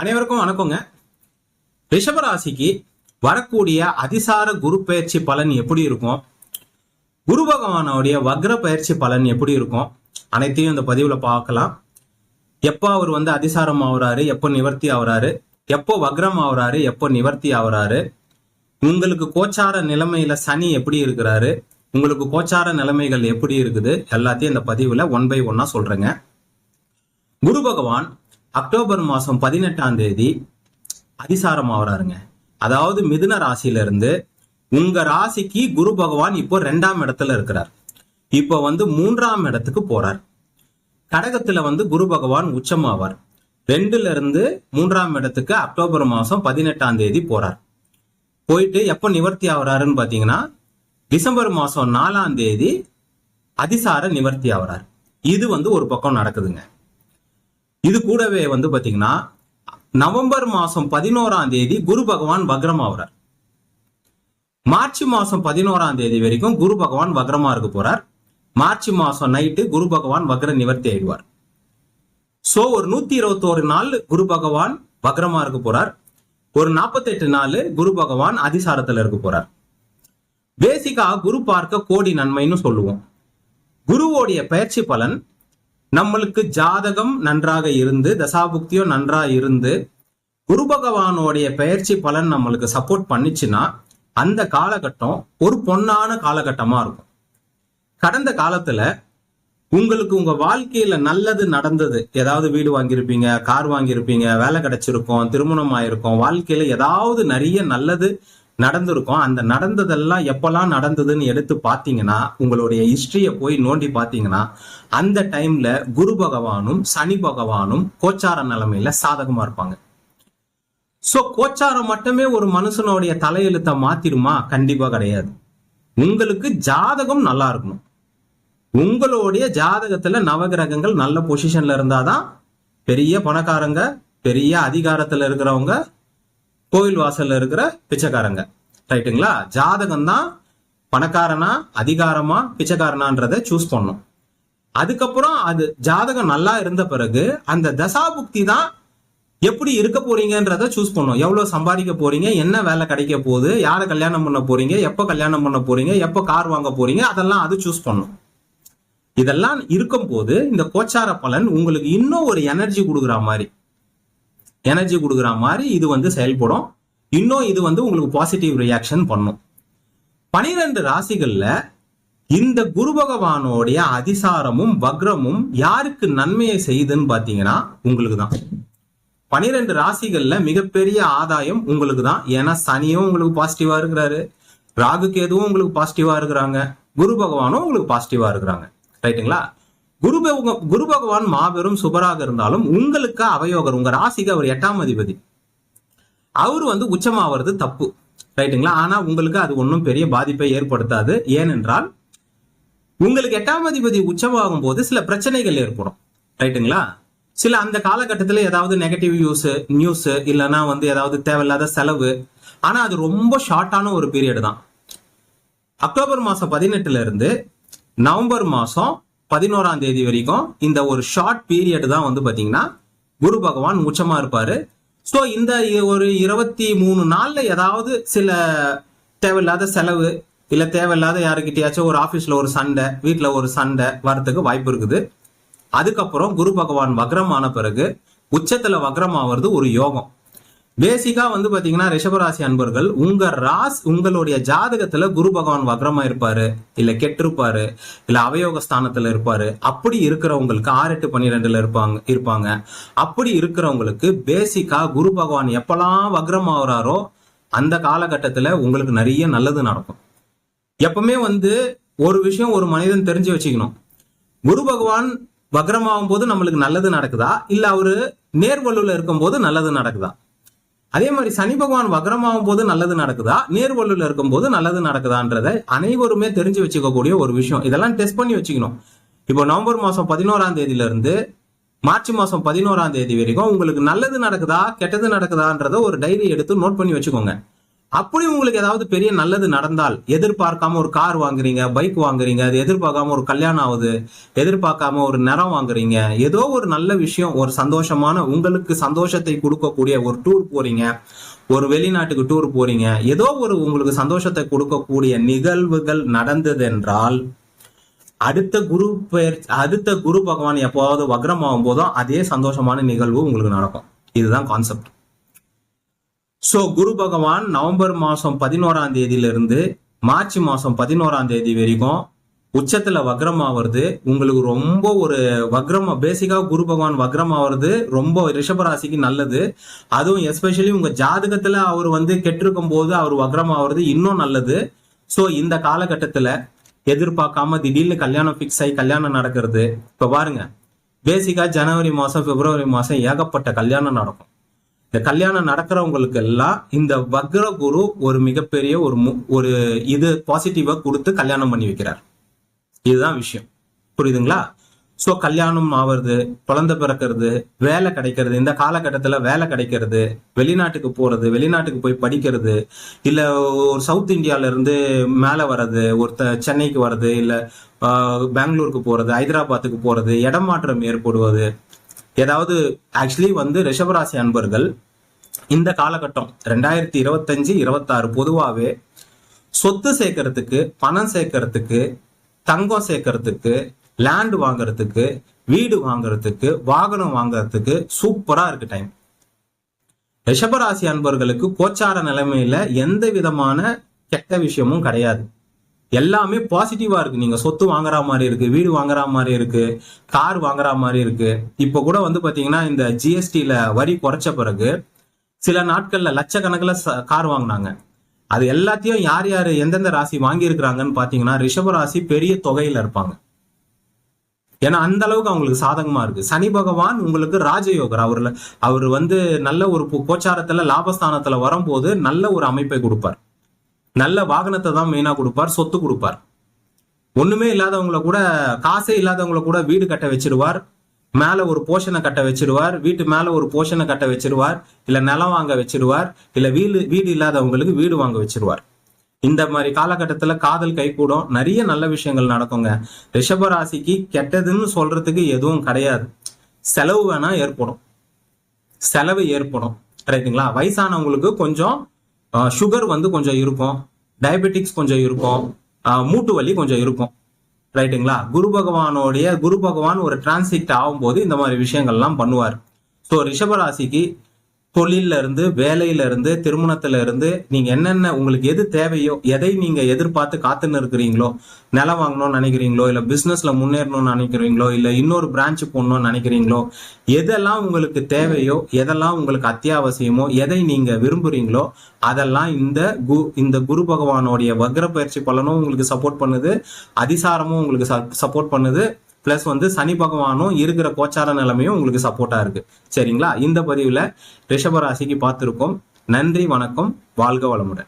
அனைவருக்கும் வணக்கங்க. ரிஷபராசிக்கு வரக்கூடிய அதிசார குரு பயிற்சி பலன் எப்படி இருக்கும்? குரு பகவானுடைய வக்ர பயிற்சி பலன் எப்படி இருக்கும்? அனைத்தையும் இந்த பதிவுல பார்க்கலாம். எப்போ அவர் வந்து அதிசாரம் ஆகுறாரு எப்போ நிவர்த்தி ஆகுறாரு எப்போ வக்ரம் ஆகுறாரு எப்போ நிவர்த்தி ஆகுறாரு உங்களுக்கு கோச்சார நிலைமையில சனி எப்படி இருக்கிறாரு உங்களுக்கு கோச்சார நிலைமைகள் எப்படி இருக்குது எல்லாத்தையும் இந்த பதிவுல ஒன் பை ஒன்னா சொல்றேங்க. குரு பகவான் அக்டோபர் மாதம் பதினெட்டாம் தேதி அதிசாரம் ஆகிறாருங்க அதாவது மிதுன ராசியிலிருந்து உங்க ராசிக்கு குரு பகவான் இப்போ ரெண்டாம் இடத்துல இருக்கிறார். இப்போ வந்து மூன்றாம் இடத்துக்கு போறார். கடகத்துல வந்து குரு பகவான் உச்சமாவார். ரெண்டுல இருந்து மூன்றாம் இடத்துக்கு அக்டோபர் மாசம் பதினெட்டாம் தேதி போறார். போயிட்டு எப்போ நிவர்த்தி ஆகுறாருன்னு பாத்தீங்கன்னா டிசம்பர் மாசம் நாலாம் தேதி அதிசார நிவர்த்தி ஆகுறார் இது வந்து ஒரு பக்கம் நடக்குதுங்க. இது கூடவே வந்து பாத்தீங்கன்னா நவம்பர் மாசம் பதினோராம் தேதி குரு பகவான் வக்ரம் ஆகுறார் மார்ச் மாசம் பதினோராம் தேதி வரைக்கும் குரு பகவான் வக்ரமா இருக்க போறார். மார்ச் மாசம் நைட்டு குரு பகவான் வக்ர நிவர்த்தி ஆயிடுவார். சோ ஒரு நூத்தி இருபத்தோரு நாள் குரு பகவான் வக்ரமா இருக்க போறார். ஒரு நாற்பத்தெட்டு நாள் குரு பகவான் அதிசாரத்துல இருக்க போறார். பேசிக்கா குரு பார்க்க கோடி நன்மைன்னு சொல்லுவோம். குருவோடைய பயிற்சி பலன் நம்மளுக்கு ஜாதகம் நன்றாக இருந்து தசாபுக்தியோ நன்றா இருந்து குரு பகவானுடைய பெயர்ச்சி பலன் நம்மளுக்கு சப்போர்ட் பண்ணுச்சுன்னா அந்த காலகட்டம் ஒரு பொன்னான காலகட்டமா இருக்கும். கடந்த காலத்துல உங்களுக்கு உங்க வாழ்க்கையில நல்லது நடந்தது. ஏதாவது வீடு வாங்கியிருப்பீங்க கார் வாங்கியிருப்பீங்க வேலை கிடைச்சிருக்கும் திருமணம் ஆயிருக்கும் வாழ்க்கையில ஏதாவது நிறைய நல்லது நடந்திருக்கும். அந்த நடந்ததெல்லாம் எப்பெல்லாம் நடந்ததுன்னு எடுத்து பார்த்தீங்கன்னா உங்களுடைய ஹிஸ்டரியை போய் நோண்டி பார்த்தீங்கன்னா அந்த டைம்ல குரு பகவானும் சனி பகவானும் கோச்சார நிலைமையில சாதகமா இருப்பாங்க. சோ கோச்சாரம் மட்டுமே ஒரு மனுஷனுடைய தலையெழுத்தை மாத்திருமா கண்டிப்பா கிடையாது. உங்களுக்கு ஜாதகம் நல்லா இருக்கணும். உங்களுடைய ஜாதகத்துல நவகிரகங்கள் நல்ல பொசிஷன்ல இருந்தாதான் பெரிய பணக்காரங்க பெரிய அதிகாரத்துல இருக்கிறவங்க கோயில் வாசல்ல இருக்கிற பிச்சைக்காரங்க. ரைட்டுங்களா? ஜாதகம் தான் பணக்காரனா அதிகாரமா பிச்சைக்காரனான்றதை சூஸ் பண்ணும் அதுக்கப்புறம் அது ஜாதகம் நல்லா இருந்த பிறகு அந்த தசாபுக்தி தான் எப்படி இருக்க போறீங்கன்றத சூஸ் பண்ணும் எவ்வளவு சம்பாதிக்க போறீங்க? என்ன வேலை கிடைக்க போகுது? யாரை கல்யாணம் பண்ண போறீங்க? எப்போ கல்யாணம் பண்ண போறீங்க? எப்போ கார் வாங்க போறீங்க? அதெல்லாம் அது சூஸ் பண்ணும் இதெல்லாம் இருக்கும் போது இந்த கோச்சார பலன் உங்களுக்கு இன்னும் ஒரு எனர்ஜி கொடுக்குற மாதிரி. எனர்ஜி கொடுக்குற மாதிரி இது வந்து செயல்படும். இன்னும் இது வந்து உங்களுக்கு பாசிட்டிவ் ரியாக்ஷன் பண்ணும். பனிரெண்டு ராசிகள்ல இந்த குரு பகவானோடைய அதிசாரமும் வக்ரமும் யாருக்கு நன்மையை செய்யுதுன்னு பாத்தீங்கன்னா உங்களுக்கு தான் பனிரெண்டு ராசிகள்ல மிகப்பெரிய ஆதாயம் உங்களுக்கு தான் ஏன்னா சனியும் உங்களுக்கு பாசிட்டிவா இருக்கிறாரு. ராகு கேதுவும் உங்களுக்கு பாசிட்டிவா இருக்கிறாங்க. குரு பகவானும் உங்களுக்கு பாசிட்டிவா இருக்கிறாங்க. ரைட்டுங்களா குரு குரு பகவான் மாபெரும் சுபராக இருந்தாலும் உங்களுக்கு அவயோகர் உங்க ராசிக்கு அவர் எட்டாம் அதிபதி. அவர் வந்து உச்சமாவது தப்பு. ரைட்டுங்களா? ஆனா உங்களுக்கு அது ஒன்றும் பெரிய பாதிப்பை ஏற்படுத்தாது. ஏனென்றால் உங்களுக்கு எட்டாம் அதிபதி உச்சமாகும் போது சில பிரச்சனைகள் ஏற்படும். ரைட்டுங்களா? சில அந்த காலகட்டத்தில் ஏதாவது நெகட்டிவ் யூஸ் நியூஸ் இல்லைன்னா வந்து ஏதாவது தேவையில்லாத செலவு. ஆனா அது ரொம்ப ஷார்ட்டான ஒரு பீரியட் தான். அக்டோபர் மாசம் பதினெட்டுல இருந்து நவம்பர் மாசம் பதினோராம் தேதி வரைக்கும் இந்த ஒரு ஷார்ட் பீரியட் தான் வந்து பாத்தீங்கன்னா குரு பகவான் உச்சமா இருப்பாரு. ஸோ இந்த ஒரு இருபத்தி மூணு நாள்ல ஏதாவது சில தேவையில்லாத செலவு இல்ல தேவையில்லாத யாருக்கிட்டயாச்சும் ஒரு ஆபீஸ்ல ஒரு சண்டை வீட்டில் ஒரு சண்டை வரத்துக்கு வாய்ப்பு இருக்குது. அதுக்கப்புறம் குரு பகவான் வக்ரம் ஆன பிறகு உச்சத்துல வக்ரம் ஆகிறது ஒரு யோகம். பேசிக்கா வந்து பாத்தீங்கன்னா ரிஷபராசி அன்பர்கள் உங்க ராஸ் உங்களுடைய ஜாதகத்துல குரு பகவான் வக்ரமா இருப்பாரு இல்ல கெட்டிருப்பாரு இல்ல அவயோக ஸ்தானத்துல இருப்பாரு அப்படி இருக்கிறவங்களுக்கு ஆறு எட்டு பன்னிரெண்டுல இருப்பாங்க இருப்பாங்க. அப்படி இருக்கிறவங்களுக்கு பேசிக்கா குரு பகவான் எப்பெல்லாம் வக்ரம் ஆகுறாரோ அந்த காலகட்டத்துல உங்களுக்கு நிறைய நல்லது நடக்கும். எப்பவுமே வந்து ஒரு விஷயம் ஒரு மனிதன் தெரிஞ்சு வச்சுக்கணும். குரு பகவான் வக்ரமாகும் போது நம்மளுக்கு நல்லது நடக்குதா? இல்ல அவரு நேர்வல்லுல இருக்கும்போது நல்லது நடக்குதா? அதே மாதிரி சனி பகவான் வக்ரமாகும் போது நல்லது நடக்குதா? நேர்வல்லில் இருக்கும் போது நல்லது நடக்குதான்றதை அனைவருமே தெரிஞ்சு வச்சுக்கக்கூடிய ஒரு விஷயம். இதெல்லாம் டெஸ்ட் பண்ணி வச்சுக்கணும். இப்போ நவம்பர் மாசம் பதினோராம் தேதியில இருந்து மார்ச் மாசம் பதினோராம் தேதி வரைக்கும் உங்களுக்கு நல்லது நடக்குதா கெட்டது நடக்குதான்றத ஒரு டைரி எடுத்து நோட் பண்ணி வச்சுக்கோங்க. அப்படி உங்களுக்கு ஏதாவது பெரிய நல்லது நடந்தால் எதிர்பார்க்காம ஒரு கார் வாங்குறீங்க பைக் வாங்குறீங்க அது எதிர்பார்க்காம ஒரு கல்யாணம் ஆகுது எதிர்பார்க்காம ஒரு நிறம் வாங்குறீங்க ஏதோ ஒரு நல்ல விஷயம் ஒரு சந்தோஷமான உங்களுக்கு சந்தோஷத்தை கொடுக்கக்கூடிய ஒரு டூர் போறீங்க ஒரு வெளிநாட்டுக்கு டூர் போறீங்க ஏதோ ஒரு உங்களுக்கு சந்தோஷத்தை கொடுக்கக்கூடிய நிகழ்வுகள் நடந்தது என்றால் அடுத்த குரு பெயர் அடுத்த குரு பகவான் எப்போவாவது வக்ரம் ஆகும் போதும் அதே சந்தோஷமான நிகழ்வு உங்களுக்கு நடக்கும். இதுதான் கான்செப்ட் சோ குரு பகவான் நவம்பர் மாசம் பதினோராம் தேதியிலிருந்து மார்ச் மாசம் பதினோராம் தேதி வரைக்கும் உச்சத்துல வக்ரம் ஆவறது உங்களுக்கு ரொம்ப ஒரு வக்ரம் பேசிக்கா குரு பகவான் வக்ரம் ஆவறது ரொம்ப ரிஷபராசிக்கு நல்லது. அதுவும் எஸ்பெஷலி உங்க ஜாதகத்துல அவர் வந்து கெட்டிருக்கும் போது அவர் வக்ரம் ஆவறது இன்னும் நல்லது. சோ இந்த காலகட்டத்துல எதிர்பார்க்காம திடீர்னு கல்யாணம் ஃபிக்ஸ் ஆகி கல்யாணம் நடக்கிறது. இப்ப பாருங்க. பேசிக்கா ஜனவரி மாசம் பிப்ரவரி மாசம் ஏகப்பட்ட கல்யாணம் நடக்கும். இந்த கல்யாணம் நடக்கிறவங்களுக்கு எல்லாம் இந்த வக்ர குரு ஒரு மிகப்பெரிய ஒரு மு- ஒரு இது பாசிட்டிவா கொடுத்து கல்யாணம் பண்ணி வைக்கிறார். இதுதான் விஷயம். புரியுதுங்களா? ஸோ கல்யாணம் ஆவறது குழந்தை பிறக்கிறது வேலை கிடைக்கிறது இந்த காலகட்டத்தில் வேலை கிடைக்கிறது வெளிநாட்டுக்கு போறது வெளிநாட்டுக்கு போய் படிக்கிறது இல்லை ஒரு சவுத் இந்தியால இருந்து வர்றது ஒருத்த சென்னைக்கு வர்றது இல்லை பெங்களூருக்கு போறது ஹைதராபாத்துக்கு போறது இடமாற்றம் ஏற்படுவது ஏதாவது ஆக்சுவலி வந்து ரிஷபராசி அன்பர்கள் இந்த காலகட்டம் ரெண்டாயிரத்தி இருபத்தஞ்சு இருபத்தாறு பொதுவாகவே சொத்து சேர்க்கறதுக்கு பணம் சேர்க்கறதுக்கு தங்கம் சேர்க்கறதுக்கு லேண்ட் வாங்குறதுக்கு வீடு வாங்குறதுக்கு வாகனம் வாங்குறதுக்கு சூப்பரா இருக்கு டைம் ரிஷபராசி அன்பர்களுக்கு கோச்சார நிலைமையில எந்த விதமான கெட்ட விஷயமும் கிடையாது. எல்லாமே பாசிட்டிவா இருக்கு. நீங்க சொத்து வாங்குற மாதிரி இருக்கு வீடு வாங்குற மாதிரி இருக்கு கார் வாங்குற மாதிரி இருக்கு. இப்ப கூட வந்து பாத்தீங்கன்னா இந்த ஜிஎஸ்டியில வரி குறைச்ச பிறகு சில நாட்கள்ல லட்சக்கணக்கில் ச- கார் வாங்கினாங்க. அது எல்லாத்தையும் யார் யார் எந்தெந்த ராசி வாங்கியிருக்கிறாங்கன்னு பாத்தீங்கன்னா ரிஷப ராசி பெரிய தொகையில இருப்பாங்க. ஏன்னா அந்த அளவுக்கு அவங்களுக்கு சாதகமா இருக்கு. சனி பகவான் உங்களுக்கு ராஜயோகர். அவர்ல அவர் வந்து நல்ல ஒரு கோச்சாரத்துல லாபஸ்தானத்துல வரும்போது நல்ல ஒரு அமைப்பை கொடுப்பார். நல்ல வாகனத்தை தான் மெயினாக கொடுப்பார் சொத்து கொடுப்பார். ஒன்றுமே இல்லாதவங்கள கூட காசே இல்லாதவங்கள கூட வீடு கட்ட வச்சிருவார் மேல ஒரு போஷனை கட்ட வச்சிருவார் வீட்டு மேலே ஒரு போஷனை கட்ட வச்சிருவார் இல்லை நிலம் வாங்க வச்சிருவார் இல்லை வீடு வீடு இல்லாதவங்களுக்கு வீடு வாங்க வச்சிருவார் இந்த மாதிரி காலகட்டத்துல காதல் கைகூடும். நிறைய நல்ல விஷயங்கள் நடக்குங்க. ரிஷபராசிக்கு கெட்டதுன்னு சொல்றதுக்கு எதுவும் கிடையாது. செலவு வேணா ஏற்படும். செலவு ஏற்படும். ரைட்டுங்களா வயசானவங்களுக்கு கொஞ்சம் சுகர் வந்து கொஞ்சம் இருக்கும். டயபெட்டிக்ஸ் கொஞ்சம் இருக்கும். ஆஹ் மூட்டு வலி கொஞ்சம் இருக்கும். ரைட்டுங்களா குரு பகவானோடைய குரு பகவான் ஒரு டிரான்சிக்ட் ஆகும்போது இந்த மாதிரி விஷயங்கள்லாம் பண்ணுவார். ஸோ ரிஷபராசிக்கு தொழில இருந்து வேலையில இருந்து திருமணத்துல இருந்து நீங்க என்னென்ன உங்களுக்கு எது தேவையோ எதை நீங்க எதிர்பார்த்து காத்துன்னு இருக்கிறீங்களோ நிலம் வாங்கணும்னு நினைக்கிறீங்களோ இல்ல பிசினஸ்ல முன்னேறணும்னு நினைக்கிறீங்களோ இல்ல இன்னொரு பிரான்ச் போடணும்னு நினைக்கிறீங்களோ எதெல்லாம் உங்களுக்கு தேவையோ எதெல்லாம் உங்களுக்கு அத்தியாவசியமோ எதை நீங்க விரும்புறீங்களோ அதெல்லாம் இந்த கு இந்த குரு பகவானுடைய வக்ர பயிற்சி பலனும் உங்களுக்கு சப்போர்ட் பண்ணுது அதிசாரமும் உங்களுக்கு சப்போர்ட் பண்ணுது. பிளஸ் வந்து சனி பகவானும் இருக்கிற கோச்சார நிலைமையும் உங்களுக்கு சப்போர்ட்டா இருக்கு. சரிங்களா? இந்த பதிவுல ரிஷபராசிக்கு பார்த்துருக்கோம். நன்றி வணக்கம். வாழ்க வளமுடன்.